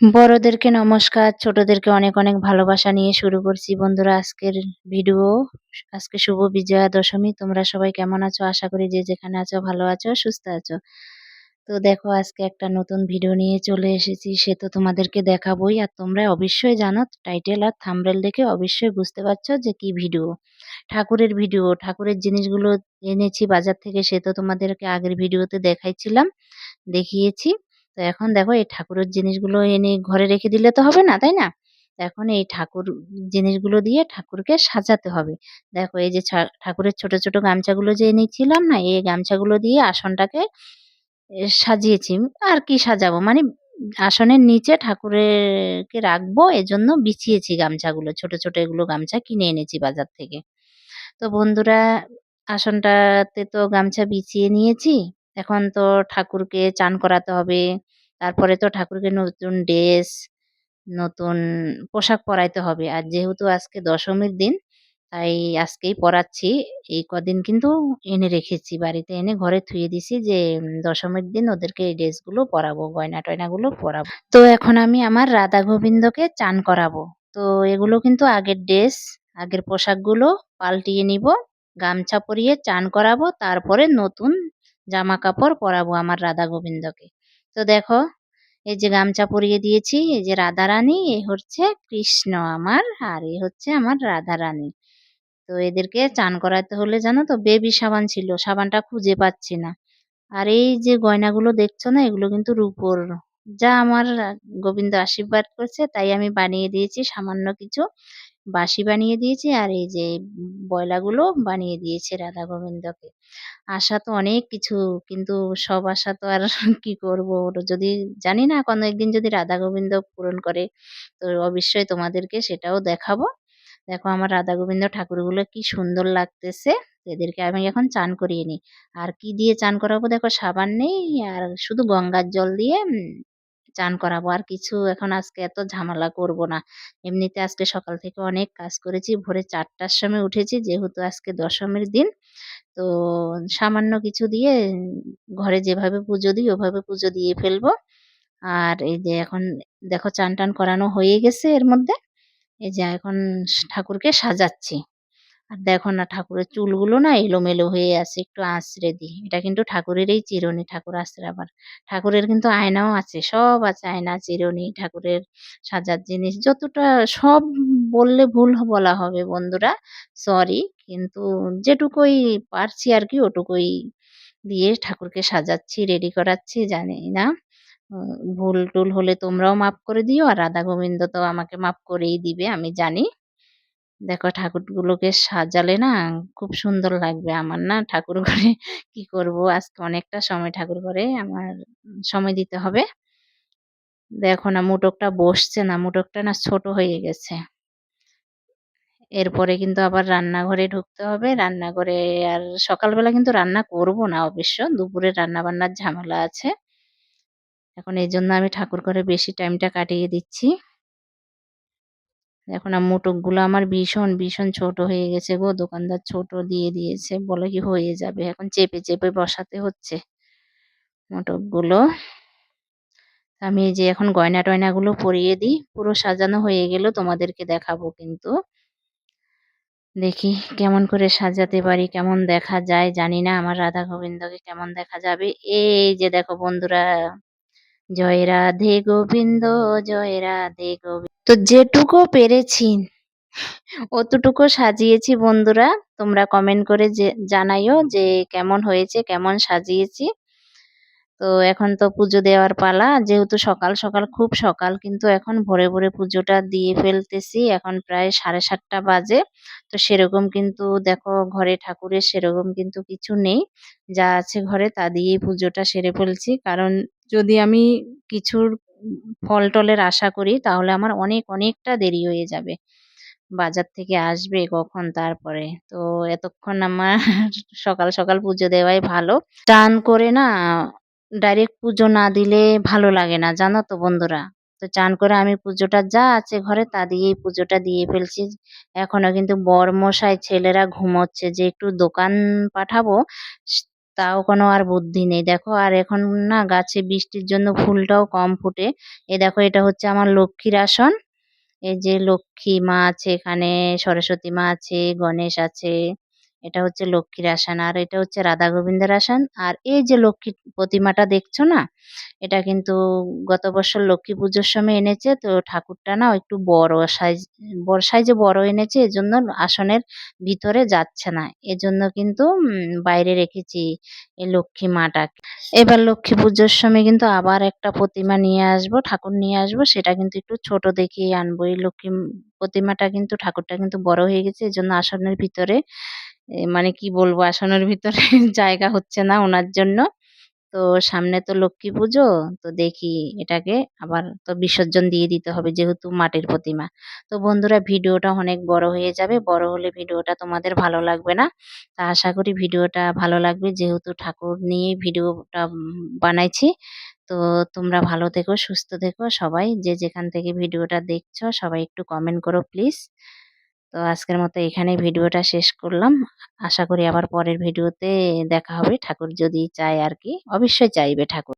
বড়দেরকে নমস্কার, ছোটদেরকে অনেক অনেক ভালোবাসা নিয়ে শুরু করছি বন্ধুরা আজকের ভিডিও। আজকে শুভ বিজয়া দশমী। তোমরা সবাই কেমন আছো? আশা করি যে যেখানে আছো ভালো আছো, সুস্থ আছো। তো দেখো আজকে একটা নতুন ভিডিও নিয়ে চলে এসেছি সে তো তোমাদেরকে দেখাবই আর তোমরা অবশ্যই জানো টাইটেল আর থাম্বনেল দেখে অবশ্যই বুঝতে পারছ যে কি ভিডিও ঠাকুরের ভিডিও ঠাকুরের জিনিসগুলো এনেছি বাজার থেকে সে তো তোমাদেরকে আগের ভিডিওতে দেখাইছিলাম দেখিয়েছি তো এখন দেখো এই ঠাকুরের জিনিসগুলো এনে ঘরে রেখে দিলে তো হবে না, তাই না? এখন এই ঠাকুর জিনিসগুলো দিয়ে ঠাকুরকে সাজাতে হবে। দেখো এই যে ঠাকুরের ছোট ছোট গামছাগুলো যে এনেছিলাম না, এই গামছাগুলো দিয়ে আসনটাকে সাজিয়েছি। আর কি সাজাবো? মানে আসনের নিচে ঠাকুরেরকে রাখব, এজন্য বিছিয়েছি গামছাগুলো। ছোট ছোট এগুলো গামছা কিনে এনেছি বাজার থেকে। তো বন্ধুরা, আসনটাতে তো গামছা বিছিয়ে নিয়েছি। এখন তো ঠাকুরকে চান করাতে হবে। তারপরে তো ঠাকুরকে নতুন ড্রেস, নতুন পোশাক পরাইতে হবে। আর যেহেতু আজকে দশমীর দিন, তাই আজকেই পরাচ্ছি। এই কদিন কিন্তু এনে রেখেছি, বাড়িতে এনে ঘরে থুয়ে দিছি যে দশমীর দিন ওদেরকে এই ড্রেসগুলো পরাবো গয়না টয়নাগুলো পরাবো। তো এখন আমি আমার রাধা গোবিন্দকে চান করাবো। তো এগুলো কিন্তু আগের ড্রেস, আগের পোশাকগুলো পাল্টিয়ে নিব, গামছা পরিয়ে চান করাবো, তারপরে নতুন জামা কাপড় পরাবো আমার রাধা গোবিন্দকে। তো দেখো, এই যে গামছা পরিয়ে দিয়েছি, এই যে রাধা রানী, এ হচ্ছে কৃষ্ণ আমার, আর এ হচ্ছে আমার রাধা রানী। তো এদেরকে চান করাতে হলে জানো তো, বেবি সাবান ছিল, সাবানটা খুঁজে পাচ্ছি না। আর এই যে গয়নাগুলো দেখছ না, এগুলো কিন্তু রূপোর। যা আমার গোবিন্দ আশীর্বাদ করছে, তাই আমি বানিয়ে দিয়েছি সামান্য কিছু। বাসি বানিয়ে দিয়েছে আর এই যে বয়লাগুলো বানিয়ে দিয়েছে রাধা গোবিন্দকে। আশা তো অনেক কিছু, কিন্তু সব আশা তো আর কি করব? যদি, জানি না, কোনো একদিন যদি রাধা গোবিন্দ পূরণ করে, তো অবশ্যই তোমাদেরকে সেটাও দেখাবো। দেখো আমার রাধা গোবিন্দ ঠাকুরগুলো কি সুন্দর লাগতেছে, এদেরকে আমি এখন চান করিয়ে নিই। আর কি দিয়ে চান করাবো? দেখো সাবান নেই, আর শুধু গঙ্গার জল দিয়ে চান করাবো। আর কিছু এখন আজকে এত ঝামেলা করব না। এমনিতে আজকে সকাল থেকে অনেক কাজ করেছি, ভোরে চারটার সময় উঠেছি, যেহেতু আজকে দশমীর দিন। তো সামান্য কিছু দিয়ে ঘরে যেভাবে পুজো দিই, ওভাবে পুজো দিয়ে ফেলব। আর এই যে এখন দেখো চান টান করানো হয়ে গেছে এর মধ্যে। এই যে এখন ঠাকুরকে সাজাচ্ছি। আর দেখো না, ঠাকুরের চুলগুলো না এলোমেলো হয়ে আছে, একটু আঁচড়ে দিই। এটা কিন্তু ঠাকুরেরই চিরুনি, ঠাকুর আবার। ঠাকুরের কিন্তু আয়নাও আছে, সব আছে আয়না, চিরুনি, ঠাকুরের সাজার জিনিস। যতটা সব বললে ভুল বলা হবে বন্ধুরা সরি কিন্তু যেটুকুই পারছি আর কি, ওটুকুই দিয়ে ঠাকুরকে সাজাচ্ছি রেডি করাচ্ছি, জানি না। ভুল টুল হলে তোমরাও মাফ করে দিও, আর রাধা গোবিন্দ তো আমাকে মাফ করেই দিবে, আমি জানি। দেখো ঠাকুরগুলোকে সাজালে না খুব সুন্দর লাগবে আমার না। ঠাকুর ঘরে কি করব? আজকে অনেকটা সময় ঠাকুর ঘরে, আমার সময় দিতে হবে। দেখো না মুটকটা বসছে না, মুটকটা না ছোট হয়ে গেছে। এরপরে কিন্তু আবার রান্নাঘরে ঢুকতে হবে। রান্নাঘরে আর সকালবেলা কিন্তু রান্না করব না অবশ্য, দুপুরে রান্না বান্নার ঝামেলা আছে। এখন এই জন্য আমি ঠাকুর ঘরে বেশি টাইমটা কাটিয়ে দিচ্ছি। এখন মুটকগুলো আমার ভীষণ ভীষণ ছোট হয়ে গেছে গো। দোকানদার ছোট দিয়ে দিয়েছে, বলে কি হয়ে যাবে? এখন চেপে চেপে বসাতে হচ্ছে মুটকগুলো আমি যে এখন গয়না টয়নাগুলো পরিয়ে দিই, পুরো সাজানো হয়ে গেল, তোমাদেরকে দেখাবো কিন্তু। দেখি কেমন করে সাজাতে পারি, কেমন দেখা যায়, জানি না। আমার রাধা গোবিন্দকে কেমন দেখা যাবে? এই যে দেখো বন্ধুরা জয় রাধে গোবিন্দ, জয় রাধে গোবিন্দ। তো যেটুকু পেরেছি, অতটুকু সাজিয়েছি বন্ধুরা। তোমরা কমেন্ট করে যে, জানাইও যে কেমন হয়েছে, কেমন সাজিয়েছি। তো এখন তো পুজো দেওয়ার পালা। যেহেতু সকাল সকাল খুব সকাল, কিন্তু এখন ভোরে ভোরে পুজোটা দিয়ে ফেলতেছি। এখন প্রায় সাড়ে সাতটা বাজে। তো সেরকম কিন্তু দেখো, ঘরে ঠাকুরের সেরকম কিন্তু কিছু নেই। যা আছে ঘরে, তা দিয়েই পুজোটা সেরে ফেলছি। কারণ যদি আমি কিছুর ফল টলের আশা করি, তাহলে আমার অনেক, অনেকটা দেরি হয়ে যাবে। বাজার থেকে আসবে কখন, তারপরে। তো এতক্ষণ আমার সকাল সকাল পুজো দেওয়াই ভালো। টান করে না ডাইরেক্ট পুজো না দিলে ভালো লাগে না, জানো তো বন্ধুরা? তো চান করে আমি পুজোটা যা আছে ঘরে তা দিয়েই পুজোটা দিয়ে ফেলছি। এখনও কিন্তু বর মশাই ছেলেরা ঘুমোচ্ছে, যে একটু দোকান পাঠাবো তাও কোনো আর বুদ্ধি নেই। দেখো, আর এখন না গাছে বৃষ্টির জন্য ফুলটাও কম ফুটে। এ দেখো, এটা হচ্ছে আমার লক্ষ্মীর আসন। এই যে লক্ষ্মী মা আছে এখানে, সরস্বতী মা আছে, গণেশ আছে। এটা হচ্ছে লক্ষ্মীর আসন, আর এটা হচ্ছে রাধা গোবিন্দের আসন। আর এই যে লক্ষ্মী প্রতিমাটা দেখছ না, এটা কিন্তু গত বছর লক্ষ্মী পুজোর সময় এনেছে, তো ঠাকুরটা না একটু বড় সাইজ, বড় সাইজে বড় এনেছে, এজন্য আসনের ভিতরে যাচ্ছে না। এজন্য কিন্তু বাইরে রেখেছি এই লক্ষ্মী মাটাকে। এবার লক্ষ্মী পুজোর সময় কিন্তু আবার একটা প্রতিমা নিয়ে আসব, ঠাকুর নিয়ে আসব, সেটা কিন্তু একটু ছোট দেখেই আনব। এই লক্ষ্মী প্রতিমাটা কিন্তু, ঠাকুরটা কিন্তু বড় হয়ে গেছে, এজন্য আসনের ভিতরে এ, মানে কি বলব? আসনের ভিতরে জায়গা হচ্ছে না ওনার জন্য। তো সামনে তো লক্ষ্মী পুজো তো দেখি এটাকে আবার তো বিসর্জন দিয়ে দিতে হবে যেহেতু মাটির প্রতিমা। তো বন্ধুরা ভিডিওটা অনেক বড় হয়ে যাবে। বড় হলে ভিডিওটা তোমাদের ভালো লাগবে না। তা আশা করি ভিডিওটা ভালো লাগবে। যেহেতু ঠাকুর নিয়ে ভিডিওটা বানাইছি তো তোমরা ভালো থেকো সুস্থ থেকো সবাই। যে যেখান থেকে ভিডিওটা দেখছ সবাই একটু কমেন্ট করো প্লিজ তো আজকের মতো এখানেই ভিডিওটা শেষ করলাম। আশা করি আবার পরের ভিডিওতে দেখা হবে। ঠাকুর যদি চায় আর কি, অবশ্যই চাইবে ঠাকুর।